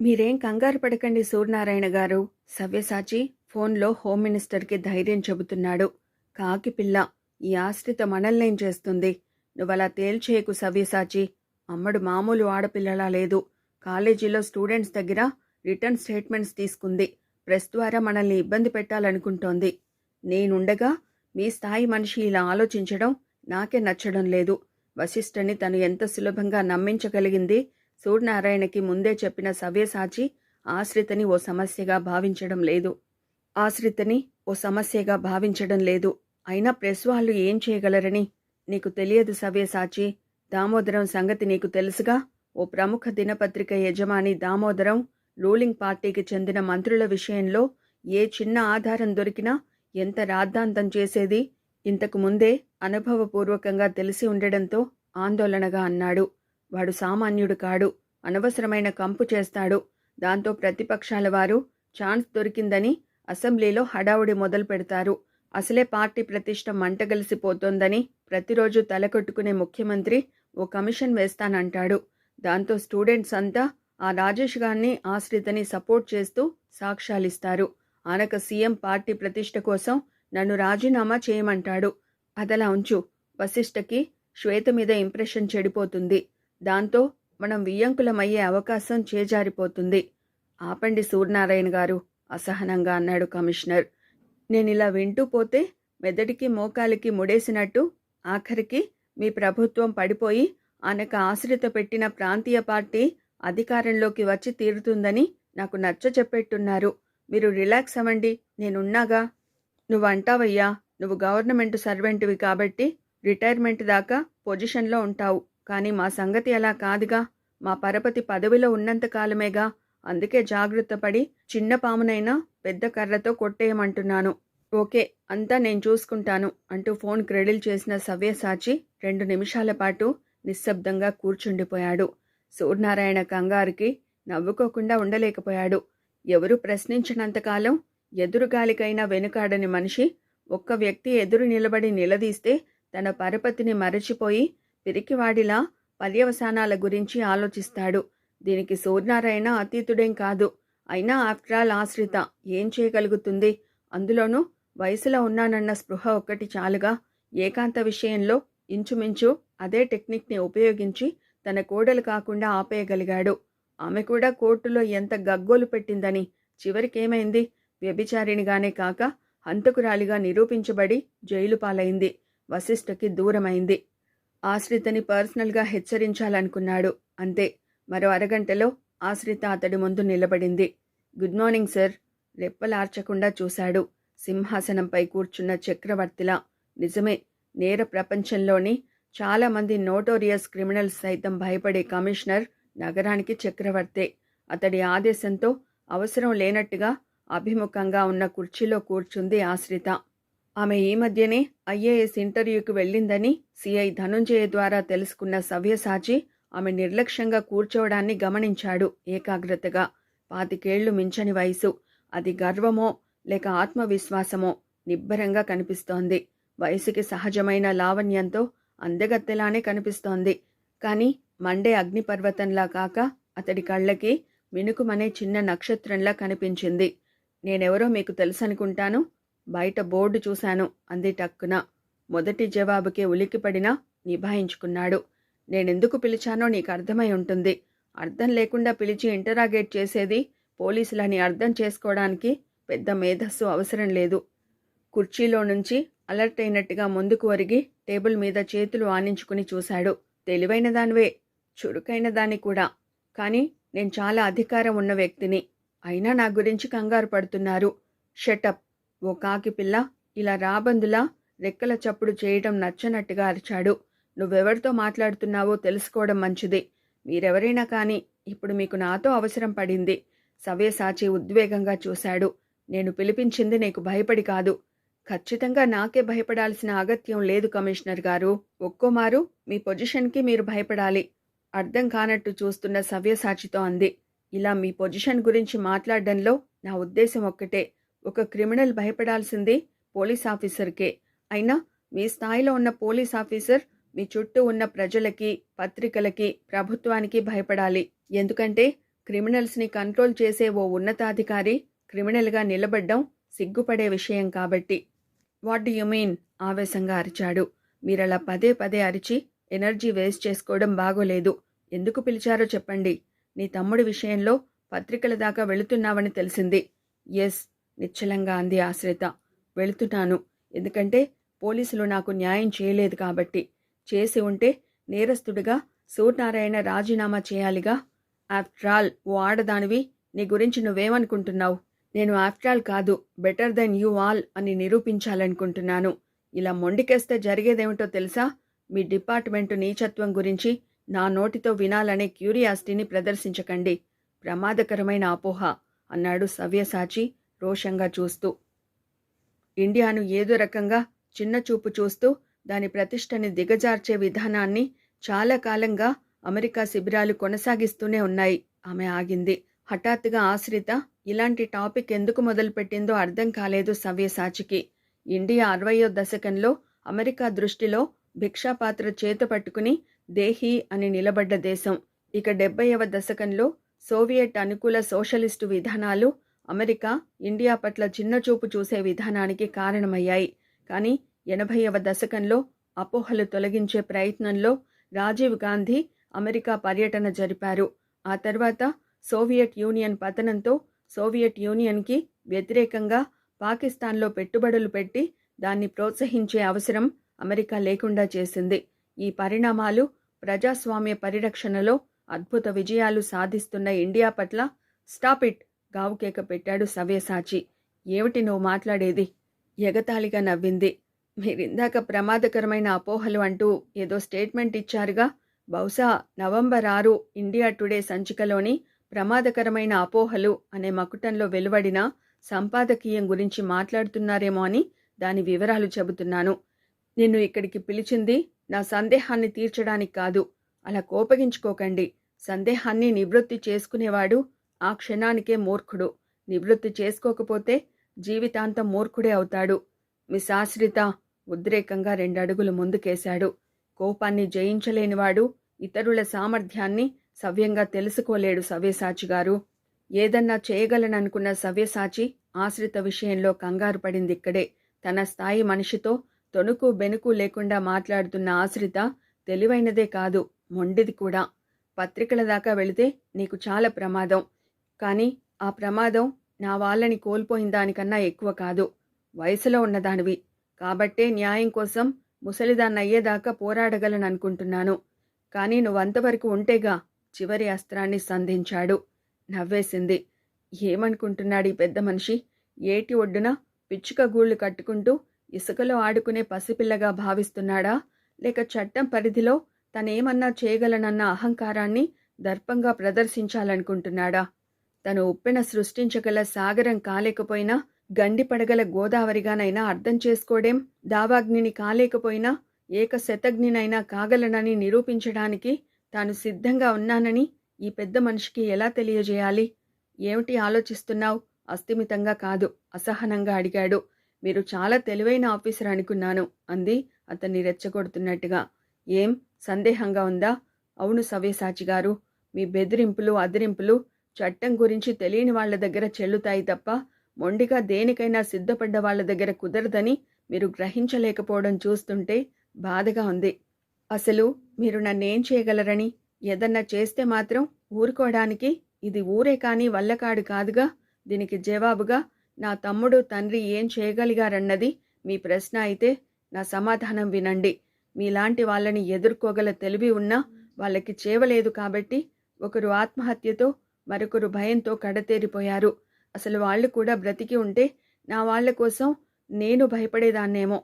మీరేం కంగారు పడకండి సూర్యనారాయణ గారు సవ్యసాచి ఫోన్లో హోమ్ మినిస్టర్కి ధైర్యం చెబుతున్నాడు. కాకి పిల్ల ఈ ఆశ్రిత మనల్నేం చేస్తుంది? నువ్వలా తేల్చేయకు సవ్యసాచి. అమ్మడు మామూలు ఆడపిల్లలా లేదు. కాలేజీలో స్టూడెంట్స్ దగ్గర రిటర్న్ స్టేట్మెంట్స్ తీసుకుంది. ప్రెస్ ద్వారా మనల్ని ఇబ్బంది పెట్టాలనుకుంటోంది. నేనుండగా మీ స్థాయి మనిషి ఇలా ఆలోచించడం నాకే నచ్చడం లేదు. వశిష్ఠని తను ఎంత సులభంగా నమ్మించగలిగింది సూర్యనారాయణకి ముందే చెప్పిన సవ్యసాచి ఆశ్రితని ఓ సమస్యగా భావించడం లేదు. ఆశ్రితని ఓ సమస్యగా భావించడం లేదు. అయినా ప్రెస్ వాళ్ళు ఏం చేయగలరని నీకు తెలియదు సవ్యసాచి దామోదరం సంగతి నీకు తెలుసుగా? ఓ ప్రముఖ దినపత్రిక యజమాని దామోదరం రూలింగ్ పార్టీకి చెందిన మంత్రుల విషయంలో ఏ చిన్న ఆధారం దొరికినా ఎంత రాద్ధాంతం చేసేది? ఇంతకు ముందే అనుభవపూర్వకంగా తెలిసి ఉండడంతో ఆందోళనగా అన్నాడు. వాడు సామాన్యుడు కాడు. అనవసరమైన కంపు చేస్తాడు. దాంతో ప్రతిపక్షాల వారు ఛాన్స్ దొరికిందని అసెంబ్లీలో హడావుడి మొదలు పెడతారు. అసలే పార్టీ ప్రతిష్ట మంటగలిసిపోతోందని ప్రతిరోజు తలకొట్టుకునే ముఖ్యమంత్రి ఓ కమిషన్ వేస్తానంటాడు. దాంతో స్టూడెంట్స్ అంతా ఆ రాజేష్ గారిని ఆశ్రితని సపోర్ట్ చేస్తూ సాక్ష్యాలిస్తారు. ఆనక సీఎం పార్టీ ప్రతిష్ట కోసం నన్ను రాజీనామా చేయమంటాడు. అదలా ఉంచు. వశిష్ఠకి శ్వేత మీద ఇంప్రెషన్ చెడిపోతుంది. దాంతో మనం వియ్యంకులమయ్యే అవకాశం చేజారిపోతుంది. ఆపండి సూర్యనారాయణ గారు అసహనంగా అన్నాడు కమిషనర్. నేను ఇలా వింటూ పోతే మెదడికి మోకాలికి ముడేసినట్టు ఆఖరికి మీ ప్రభుత్వం పడిపోయి ఆనక ఆశ్రిత పెట్టిన ప్రాంతీయ పార్టీ అధికారంలోకి వచ్చి తీరుతుందని నాకు నచ్చ చెప్పెట్టున్నారు. మీరు రిలాక్స్ అవ్వండి నేనున్నాగా. నువ్వు అంటావయ్యా నువ్వు గవర్నమెంట్ సర్వెంట్వి కాబట్టి రిటైర్మెంట్ దాకా పొజిషన్లో ఉంటావు. కానీ మా సంగతి అలా కాదుగా. మా పరపతి పదవిలో ఉన్నంత కాలమేగా. అందుకే జాగ్రత్త పడి చిన్న పామునైనా పెద్ద కర్రతో కొట్టేయమంటున్నాను. ఓకే అంతా నేను చూసుకుంటాను అంటూ ఫోన్ క్రెడిల్ చేసిన సవ్యసాచి రెండు నిమిషాల పాటు నిశ్శబ్దంగా కూర్చుండిపోయాడు. సూర్యనారాయణ కంగారుకి నవ్వుకోకుండా ఉండలేకపోయాడు. ఎవరు ప్రశ్నించినంతకాలం ఎదురుగాలికైనా వెనుకాడని మనిషి ఒక్క వ్యక్తి ఎదురు నిలబడి నిలదీస్తే తన పరపతిని మరచిపోయి పిరికివాడిలా పర్యవసానాల గురించి ఆలోచిస్తాడు. దీనికి సూర్యనారాయణ అతీతుడేం కాదు. అయినా ఆఫ్టర్ ఆల్ ఆశ్రిత ఏం చేయగలుగుతుంది? అందులోనూ వయసులో ఉన్నానన్న స్పృహ ఒక్కటి చాలుగా. ఏకాంత విషయంలో ఇంచుమించు అదే టెక్నిక్ని ఉపయోగించి తన కోడలు కాకుండా ఆపేయగలిగాడు. ఆమె కూడా కోర్టులో ఎంత గగ్గోలు పెట్టిందని చివరికేమైంది? వ్యభిచారిణిగానే కాక హంతకురాలిగా నిరూపించబడి జైలు పాలైంది. వశిష్ఠకి దూరమైంది. ఆశ్రితని పర్సనల్గా హెచ్చరించాలనుకున్నాడు. అంతే మరో అరగంటలో ఆశ్రిత అతడి ముందు నిలబడింది. Good morning sir. రెప్పలార్చకుండా చూశాడు. సింహాసనంపై కూర్చున్న చక్రవర్తిలా. నిజమే నేర ప్రపంచంలోని చాలామంది నోటోరియస్ క్రిమినల్స్ సైతం భయపడే కమిషనర్ నగరానికి చక్రవర్తే. అతడి ఆదేశంతో అవసరం లేనట్టుగా అభిముఖంగా ఉన్న కుర్చీలో కూర్చుంది ఆశ్రిత. ఆమె ఈ మధ్యనే ఐఏఎస్ ఇంటర్వ్యూకి వెళ్ళిందని సిఐ ధనుంజయ ద్వారా తెలుసుకున్న సవ్యసాచి ఆమె నిర్లక్ష్యంగా కూర్చోవడాన్ని గమనించాడు ఏకాగ్రతగా. పాతికేళ్ళు మించని వయసు. అది గర్వమో లేక ఆత్మవిశ్వాసమో నిబ్బరంగా కనిపిస్తోంది. వయసుకి సహజమైన లావణ్యంతో అందగత్తెలానే కనిపిస్తోంది. కానీ మండే అగ్నిపర్వతంలా కాక అతడి కళ్ళకి మినుకుమనే చిన్న నక్షత్రంలా కనిపించింది. నేనెవరో మీకు తెలుసనుకుంటాను? బయట బోర్డు చూశాను. అంది టక్కున. మొదటి జవాబుకే ఉలిక్కిపడినా నిభాయించుకున్నాడు. నేనెందుకు పిలిచానో నీకు అర్థమై ఉంటుంది. అర్థం లేకుండా పిలిచి ఇంటరాగేట్ చేసేది పోలీసులని అర్థం చేసుకోవడానికి పెద్ద మేధస్సు అవసరం లేదు. కుర్చీలో నుంచి అలర్ట్ అయినట్టుగా ముందుకు ఒరిగి టేబుల్ మీద చేతులు ఆనించుకుని చూశాడు. తెలివైన దానివే చురుకైన దాన్ని కూడా. కానీ నేను చాలా అధికారం ఉన్న వ్యక్తిని. అయినా నా గురించి కంగారు పడుతున్నారు. షటప్. ఓ కాకి పిల్ల ఇలా రాబందులా రెక్కల చప్పుడు చేయటం నచ్చనట్టుగా అరిచాడు. నువ్వెవరితో మాట్లాడుతున్నావో తెలుసుకోవడం మంచిది. మీరెవరైనా కానీ ఇప్పుడు మీకు నాతో అవసరం పడింది. సవ్యసాచి ఉద్వేగంగా చూశాడు. నేను పిలిపించింది నీకు భయపడి కాదు. ఖచ్చితంగా నాకే భయపడాల్సిన అగత్యం లేదు కమిషనర్ గారు. ఒక్కోమారు మీ పొజిషన్కి మీరు భయపడాలి. అర్థం కానట్టు చూస్తున్న సవ్యసాచితో అంది. ఇలా మీ పొజిషన్ గురించి మాట్లాడడంలో నా ఉద్దేశం ఒక్కటే. ఒక క్రిమినల్ భయపడాల్సింది పోలీస్ ఆఫీసర్కే. అయినా మీ స్థాయిలో ఉన్న పోలీస్ ఆఫీసర్ మీ చుట్టూ ఉన్న ప్రజలకి పత్రికలకి ప్రభుత్వానికి భయపడాలి. ఎందుకంటే క్రిమినల్స్ని కంట్రోల్ చేసే ఓ ఉన్నతాధికారి క్రిమినల్గా నిలబడ్డం సిగ్గుపడే విషయం కాబట్టి. What do you mean? ఆవేశంగా అరిచాడు. మీరలా పదే పదే అరిచి ఎనర్జీ వేస్ట్ చేసుకోవడం బాగోలేదు. ఎందుకు పిలిచారో చెప్పండి. నీ తమ్ముడి విషయంలో పత్రికల దాకా వెళుతున్నావని తెలిసింది. ఎస్ నిశ్చలంగా అంది ఆశ్రిత వెళుతున్నాను. ఎందుకంటే పోలీసులు నాకు న్యాయం చేయలేదు కాబట్టి. చేసి ఉంటే నేరస్తుడిగా సూర్యనారాయణ రాజీనామా చేయాలిగా? ఆఫ్టర్ ఆల్ ఓ ఆడదానివి నీ గురించి నువ్వేమనుకుంటున్నావు? నేను ఆఫ్టర్ ఆల్ కాదు బెటర్ దెన్ యూ ఆల్ అని నిరూపించాలనుకుంటున్నాను. ఇలా మొండికేస్తే జరిగేదేమిటో తెలుసా? మీ డిపార్ట్మెంటు నీచత్వం గురించి నా నోటితో వినాలనే క్యూరియాసిటీని ప్రదర్శించకండి. ప్రమాదకరమైన అపోహ అన్నాడు సవ్యసాచి. రోషంగా చూస్తూ ఇండియాను ఏదో రకంగా చిన్న చూపు చూస్తూ దాని ప్రతిష్టని దిగజార్చే విధానాన్ని చాలా కాలంగా అమెరికా శిబిరాలు కొనసాగిస్తూనే ఉన్నాయి ఆమె ఆగింది. హఠాత్తుగా ఆశ్రిత ఇలాంటి టాపిక్ ఎందుకు మొదలుపెట్టిందో అర్థం కాలేదు సవ్యసాచికి ఇండియా అరవయో దశకంలో అమెరికా దృష్టిలో భిక్షాపాత్ర చేత పట్టుకుని దేహీ అని నిలబడ్డ దేశం. ఇక డెబ్బైవ దశకంలో సోవియట్ అనుకూల సోషలిస్టు విధానాలు అమెరికా ఇండియా పట్ల చిన్నచూపు చూసే విధానానికి కారణమయ్యాయి. కానీ ఎనభైవ దశకంలో అపోహలు తొలగించే ప్రయత్నంలో రాజీవ్ గాంధీ అమెరికా పర్యటన జరిపారు. ఆ తర్వాత సోవియట్ యూనియన్ పతనంతో సోవియట్ యూనియన్కి వ్యతిరేకంగా పాకిస్తాన్లో పెట్టుబడులు పెట్టి దాన్ని ప్రోత్సహించే అవసరం అమెరికా లేకుండా చేసింది. ఈ పరిణామాలు ప్రజాస్వామ్య పరిరక్షణలో అద్భుత విజయాలు సాధిస్తున్న ఇండియా పట్ల స్టాప్ ఇట్! గావుకేక పెట్టాడు సవ్యసాచి ఏమిటి నువ్వు మాట్లాడేది? ఎగతాళిగా నవ్వింది. మీరిందాక ప్రమాదకరమైన అపోహలు అంటూ ఏదో స్టేట్మెంట్ ఇచ్చారుగా? బహుశా నవంబర్ ఆరు ఇండియా టుడే సంచికలోని ప్రమాదకరమైన అపోహలు అనే మకుటంలో వెలువడిన సంపాదకీయం గురించి మాట్లాడుతున్నారేమో అని దాని వివరాలు చెబుతున్నాను. నిన్ను ఇక్కడికి పిలిచింది నా సందేహాన్ని తీర్చడానికి కాదు. అలా కోపగించుకోకండి. సందేహాన్ని నివృత్తి చేసుకునేవాడు ఆ క్షణానికే మూర్ఖుడు. నివృత్తి చేసుకోకపోతే జీవితాంతం మూర్ఖుడే అవుతాడు. మిస్ ఆశ్రిత ఉద్రేకంగా రెండడుగులు ముందుకేశాడు. కోపాన్ని జయించలేనివాడు ఇతరుల సామర్థ్యాన్ని సవ్యంగా తెలుసుకోలేడు సవ్యసాచి గారు. ఏదన్నా చేయగలననుకున్న సవ్యసాచి ఆశ్రిత విషయంలో కంగారు పడింది ఇక్కడే. తన స్థాయి మనిషితో తొణుకు బెనుకు లేకుండా మాట్లాడుతున్న ఆశ్రిత తెలివైనదే కాదు మొండిది కూడా. పత్రికల దాకా వెళితే నీకు చాలా ప్రమాదం. కానీ ఆ ప్రమాదం నా వాళ్ళని కోల్పోయిన దానికన్నా ఎక్కువ కాదు. వయసులో ఉన్నదానివి. కాబట్టే న్యాయం కోసం ముసలిదాన్నయ్యేదాకా పోరాడగలను అనుకుంటున్నాను. కానీ నువ్వంతవరకు ఉంటేగా చివరి అస్త్రాన్ని సంధించాడు. నవ్వేసింది. ఏమనుకుంటున్నాడు ఈ పెద్ద మనిషి? ఏటి ఒడ్డున పిచ్చుక గూళ్ళు కట్టుకుంటూ ఇసుకలో ఆడుకునే పసిపిల్లగా భావిస్తున్నాడా? లేక చట్టం పరిధిలో తనేమన్నా చేయగలనన్న అహంకారాన్ని దర్పంగా ప్రదర్శించాలనుకుంటున్నాడా? తను ఉప్పెన సృష్టించగల సాగరం కాలేకపోయినా గండి పడగల గోదావరిగానైనా అర్థం చేసుకోడేం? దావాగ్నిని కాలేకపోయినా ఏక శతగ్నినైనా కాగలనని నిరూపించడానికి తాను సిద్ధంగా ఉన్నానని ఈ పెద్ద మనిషికి ఎలా తెలియజేయాలి? ఏమిటి ఆలోచిస్తున్నావు? అస్థిమితంగా కాదు అసహనంగా అడిగాడు. మీరు చాలా తెలివైన ఆఫీసర్ అనుకున్నాను అంది అతన్ని రెచ్చగొడుతున్నట్టుగా. ఏం? సందేహంగా ఉందా? అవును సవ్యసాచి గారు మీ బెదిరింపులు అదిరింపులు చట్టం గురించి తెలియని వాళ్ళ దగ్గర చెల్లుతాయి తప్ప మొండిగా దేనికైనా సిద్ధపడ్డ వాళ్ళ దగ్గర కుదరదని మీరు గ్రహించలేకపోవడం చూస్తుంటే బాధగా ఉంది. అసలు మీరు నన్నేం చేయగలరని ఏదన్నా చేస్తే మాత్రం ఊరుకోవడానికి ఇది ఊరే కానీ వల్లకాడు కాదుగా దీనికి జవాబుగా నా తమ్ముడు తండ్రి ఏం చేయగలిగారన్నది మీ ప్రశ్న అయితే నా సమాధానం వినండి. మీలాంటి వాళ్ళని ఎదుర్కోగల తెలివి ఉన్నా వాళ్ళకి చేవలేదు కాబట్టి ఒకరు ఆత్మహత్యతో మరొకరు భయంతో కడతేరిపోయారు. అసలు వాళ్ళు కూడా బ్రతికి ఉంటే నా వాళ్ళ కోసం నేను భయపడేదాన్నేమో.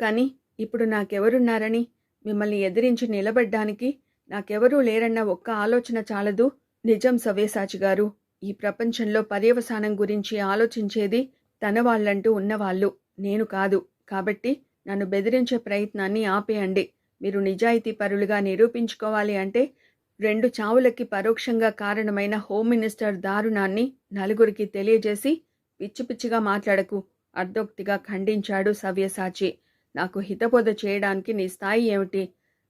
కానీ ఇప్పుడు నాకెవరున్నారని మిమ్మల్ని ఎదిరించి నిలబడ్డానికి నాకెవరూ లేరన్న ఒక్క ఆలోచన చాలదు. నిజం సవ్యసాచి గారు ఈ ప్రపంచంలో పర్యవసానం గురించి ఆలోచించేది తన వాళ్ళంటూ ఉన్నవాళ్ళు. నేను కాదు. కాబట్టి నన్ను బెదిరించే ప్రయత్నాన్ని ఆపేయండి. మీరు నిజాయితీ పరులుగా నిరూపించుకోవాలి అంటే రెండు చావులకి పరోక్షంగా కారణమైన హోమ్ మినిస్టర్ దారుణాన్ని నలుగురికి తెలియజేసి పిచ్చి పిచ్చిగా మాట్లాడకు అర్ధోక్తిగా ఖండించాడు సవ్యసాచి నాకు హితబోధ చేయడానికి నీ స్థాయి ఏమిటి?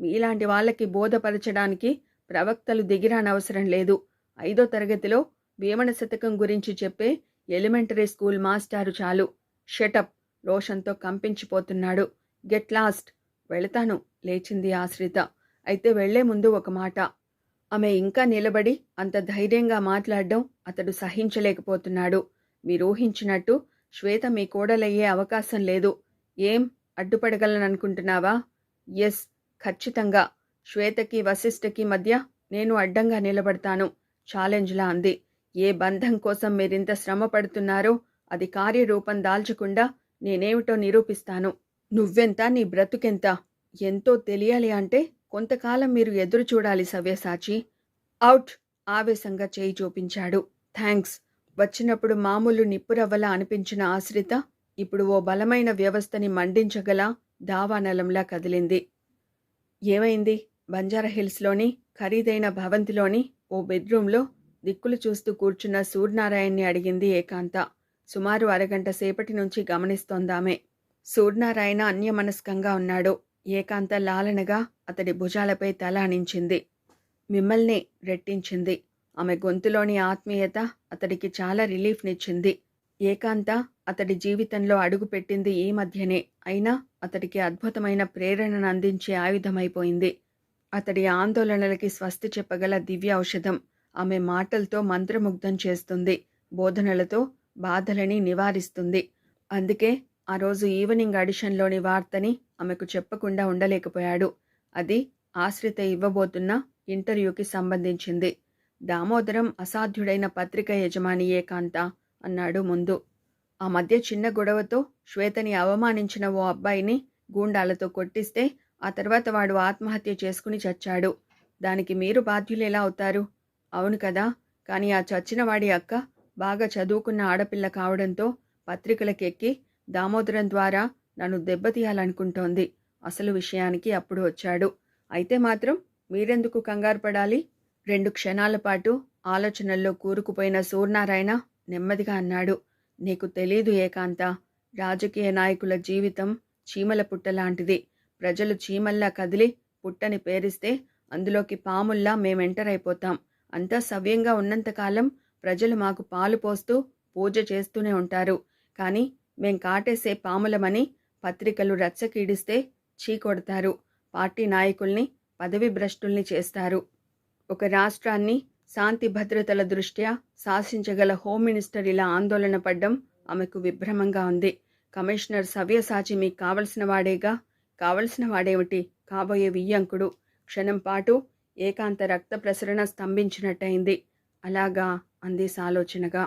మీలాంటి వాళ్ళకి బోధపరచడానికి ప్రవక్తలు దిగిరానవసరం లేదు. ఐదో తరగతిలో భీమణ శతకం గురించి చెప్పే ఎలిమెంటరీ స్కూల్ మాస్టారు చాలు. షటప్ రోషంతో కంపించిపోతున్నాడు. Get lost! వెళతాను! లేచింది ఆశ్రిత. అయితే వెళ్ళే ముందు ఒక మాట. ఆమె ఇంకా నిలబడి అంత ధైర్యంగా మాట్లాడడం అతడు సహించలేకపోతున్నాడు. మీరు ఊహించినట్టు శ్వేత మీ కోడలయ్యే అవకాశం లేదు. ఏం? అడ్డుపడగలననుకుంటున్నావా? ఎస్ ఖచ్చితంగా. శ్వేతకి వశిష్ఠకి మధ్య నేను అడ్డంగా నిలబడతాను. ఛాలెంజ్లా అంది. ఏ బంధం కోసం మీరింత శ్రమ పడుతున్నారో అది కార్యరూపం దాల్చకుండా నేనేమిటో నిరూపిస్తాను. నువ్వెంత? నీ బ్రతుకెంత? ఎంతో తెలియాలి అంటే కొంతకాలం మీరు ఎదురు చూడాలి సవ్యసాచి అవుట్ ఆవేశంగా చేయి చూపించాడు. థ్యాంక్స్ వచ్చినప్పుడు మామూలు నిప్పురవ్వలా అనిపించిన ఆశ్రిత ఇప్పుడు ఓ బలమైన వ్యవస్థని మండించగల దావానలంలా కదిలింది. ఏమైంది? బంజారా హిల్స్లోని ఖరీదైన భవంతిలోని ఓ బెడ్రూంలో దిక్కులు చూస్తూ కూర్చున్న సూర్యనారాయణ్ని అడిగింది ఏకాంత. సుమారు అరగంట సేపటి నుంచి గమనిస్తోందామె. సూర్యనారాయణ అన్యమనస్కంగా ఉన్నాడు. ఏకాంత లాలనగా అతడి భుజాలపై తల మిమ్మల్ని రెట్టించింది. ఆమె గొంతులోని ఆత్మీయత అతడికి చాలా రిలీఫ్నిచ్చింది. ఏకాంత అతడి జీవితంలో అడుగుపెట్టింది ఈ మధ్యనే. అయినా అతడికి అద్భుతమైన ప్రేరణను అందించే ఆయుధమైపోయింది. అతడి ఆందోళనలకి స్వస్తి చెప్పగల దివ్య ఔషధం ఆమె మాటలతో మంత్రముగ్ధం చేస్తుంది. బోధనలతో బాధలని నివారిస్తుంది. అందుకే ఆ రోజు ఈవినింగ్ అడిషన్లోని వార్తని ఆమెకు చెప్పకుండా ఉండలేకపోయాడు. అది ఆశ్రిత ఇవ్వబోతున్న ఇంటర్వ్యూకి సంబంధించింది. దామోదరం అసాధ్యుడైన పత్రిక యజమాని ఏకాంత అన్నాడు ముందు. ఆ మధ్య చిన్న గొడవతో శ్వేతని అవమానించిన ఓ అబ్బాయిని గూండాలతో కొట్టిస్తే ఆ తర్వాత వాడు ఆత్మహత్య చేసుకుని చచ్చాడు. దానికి మీరు బాధ్యులు ఎలా అవుతారు? అవును కదా కానీ ఆ చచ్చిన వాడి అక్క బాగా చదువుకున్న ఆడపిల్ల కావడంతో పత్రికలకెక్కి దామోదరం ద్వారా నన్ను దెబ్బతీయాలనుకుంటోంది. అసలు విషయానికి అప్పుడు వచ్చాడు. అయితే మాత్రం మీరెందుకు కంగారు పడాలి? రెండు క్షణాల పాటు ఆలోచనల్లో కూరుకుపోయిన సూర్యనారాయణ నెమ్మదిగా అన్నాడు. నీకు తెలీదు ఏకాంత. రాజకీయ నాయకుల జీవితం చీమల పుట్ట లాంటిది. ప్రజలు చీమల్లా కదిలి పుట్టని పేరిస్తే అందులోకి పాముల్లా మేమెంటర్ అయిపోతాం. అంతా సవ్యంగా ఉన్నంతకాలం ప్రజలు మాకు పాలు పోస్తూ పూజ చేస్తూనే ఉంటారు. కానీ మేం కాటేసే పాములమని పత్రికలు రచ్చకీడిస్తే చీకొడతారు. పార్టీ నాయకుల్ని పదవి భ్రష్టుల్ని చేస్తారు. ఒక రాష్ట్రాన్ని శాంతి భద్రతల దృష్ట్యా శాసించగల హోమ్ మినిస్టర్ ఇలా ఆందోళన పడ్డం ఆమెకు విభ్రమంగా ఉంది. కమిషనర్ సవ్యసాచి మీకు కావలసిన వాడేగా? కావలసిన వాడేమిటి? కాబోయే వియ్యంకుడు. క్షణం పాటు ఏకాంత రక్త ప్రసరణ స్తంభించినట్టయింది. అలాగా అంది సాలోచనగా.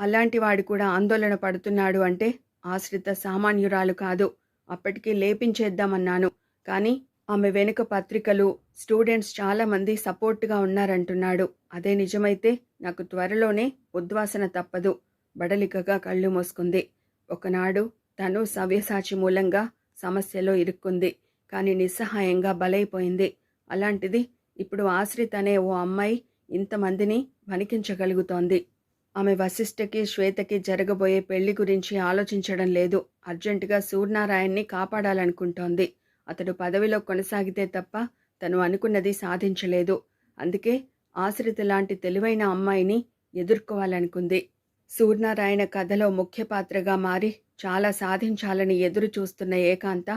అలాంటి వాడు కూడా ఆందోళన పడుతున్నాడు అంటే ఆశ్రిత సామాన్యురాలు కాదు. అప్పటికి లేపించేద్దామన్నాను. కానీ ఆమె వెనుక పత్రికలు స్టూడెంట్స్ చాలామంది సపోర్ట్గా ఉన్నారంటున్నాడు. అదే నిజమైతే నాకు త్వరలోనే ఉద్వాసన తప్పదు. బడలికగా కళ్ళు మూసుకుంది. ఒకనాడు తను సవ్యసాచి మూలంగా సమస్యలో ఇరుక్కుంది. కానీ నిస్సహాయంగా బలైపోయింది. అలాంటిది ఇప్పుడు ఆశ్రిత్ అనే ఓ అమ్మాయి ఇంతమందిని వణికించగలుగుతోంది. ఆమె వశిష్ఠకి శ్వేతకి జరగబోయే పెళ్ళి గురించి ఆలోచించడం లేదు. అర్జెంటుగా సూర్యనారాయణ్ని కాపాడాలనుకుంటోంది. అతడు పదవిలో కొనసాగితే తప్ప తను అనుకున్నది సాధించలేదు. అందుకే ఆశ్రిత లాంటి తెలివైన అమ్మాయిని ఎదుర్కోవాలనుకుంది. సూర్యనారాయణ కథలో ముఖ్య పాత్రగా మారి చాలా సాధించాలని ఎదురు చూస్తున్న ఏకాంత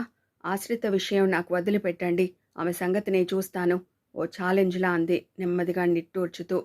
ఆశ్రిత విషయం నాకు వదిలిపెట్టండి. ఆమె సంగతి నేను చూస్తాను. ఓ ఛాలెంజ్లా అంది. నెమ్మదిగా నిట్టూర్చుతూ.